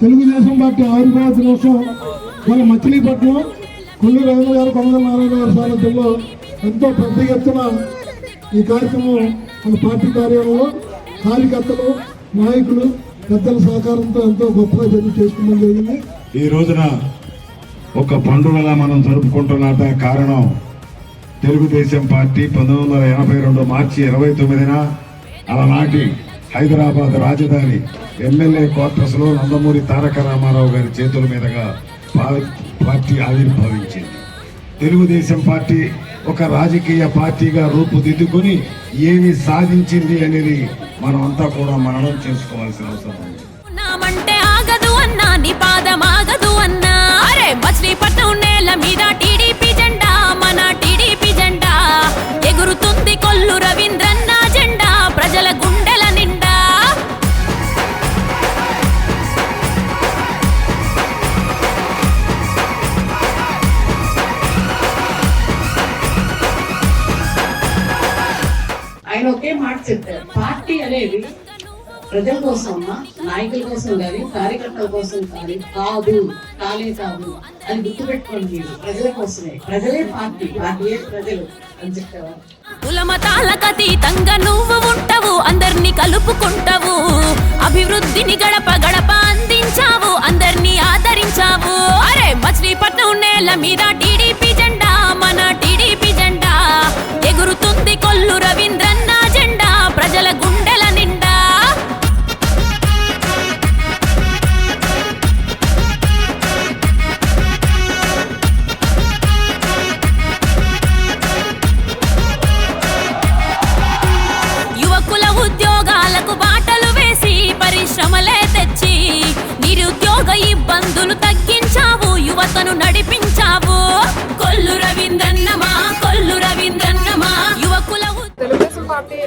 Telugu Desam party ఆవిర్భావ దినోత్సవం మన మచిలీపట్నం కొల్లు రవీంద్ర గారు కొంగల నారాయణ గారి సారథ్యంలో ఎంతో పెద్ద ఎత్తున ఈ కార్యక్రమం మన పార్టీ కార్యాలయంలో కార్యకర్తలు నాయకులు పెద్దల సహకారంతో ఎంతో గొప్పగా జరిగి చేసుకోవడం జరిగింది. ఈ రోజున ఒక పండుగలా మనం జరుపుకుంటున్నట కారణం తెలుగుదేశం పార్టీ పంతొమ్మిది వందల ఎనభై రెండు మార్చి ఇరవై తొమ్మిదిన అలనాటి హైదరాబాద్ రాజధాని ఎమ్మెల్యే క్వార్టర్స్లో నందమూరి తారక రామారావు గారి చేతుల మీదుగా పార్టీ ఆవిర్భవించింది. తెలుగుదేశం పార్టీ ఒక రాజకీయ పార్టీగా రూపుదిద్దుకొని ఏమి సాధించింది అనేది మనం అంతా కూడా మననం చేసుకోవాల్సిన అవసరం ఉంది. ఆయన ఒకే మాట చెప్పారు పార్టీ అనేది ప్రజల కోసం నాయకుల కోసం కానీ కార్యకర్తల కోసం కానీ కాదు కాలే కాదు అని గుర్తుపెట్టుకోండి మీరు. ప్రజల కోసమే. ప్రజలే పార్టీ. పార్టీయే ప్రజలు అని చెప్పేవారు? కులమతాలకు అతీతంగా నువ్వు ఉంటావు అందరినీ కలుపుకుంటావు. అభివృద్ధిని గడప గడప అందించావు అందరినీ ఆదరించావు. అరే మచిలీపట్నం నేల మీద టీడీపీ జెండా మన టీడీపీ జెండా. ఎగురుతుంది కొల్లు రవీంద్ర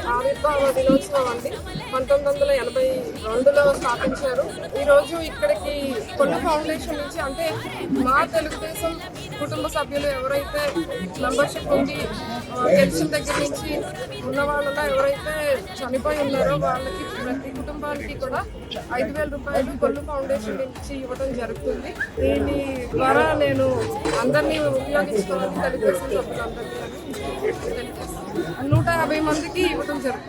Tommy. పార్టీ దినోత్సవం అండి. పంతొమ్మిది వందల ఎనభై రెండులో స్థాపించారు. ఈరోజు ఇక్కడికి కొన్న ఫౌండేషన్ నుంచి అంటే మా తెలుగుదేశం కుటుంబ సభ్యులు ఎవరైతే మెంబర్షిప్ ఉండి తెలిసిన దగ్గర నుంచి ఉన్న వాళ్ళలో ఎవరైతే చనిపోయి ఉన్నారో వాళ్ళకి ప్రతి కుటుంబానికి కూడా ఐదు వేల రూపాయలు కొల్లు ఫౌండేషన్ నుంచి ఇవ్వడం జరుగుతుంది. దీని ద్వారా నేను అందరినీ ఉపయోగించుకోవాలని తెలుగుదేశం సభ్యులందరినీ నూట యాభై మందికి ఇవ్వడం జరుగుతుంది.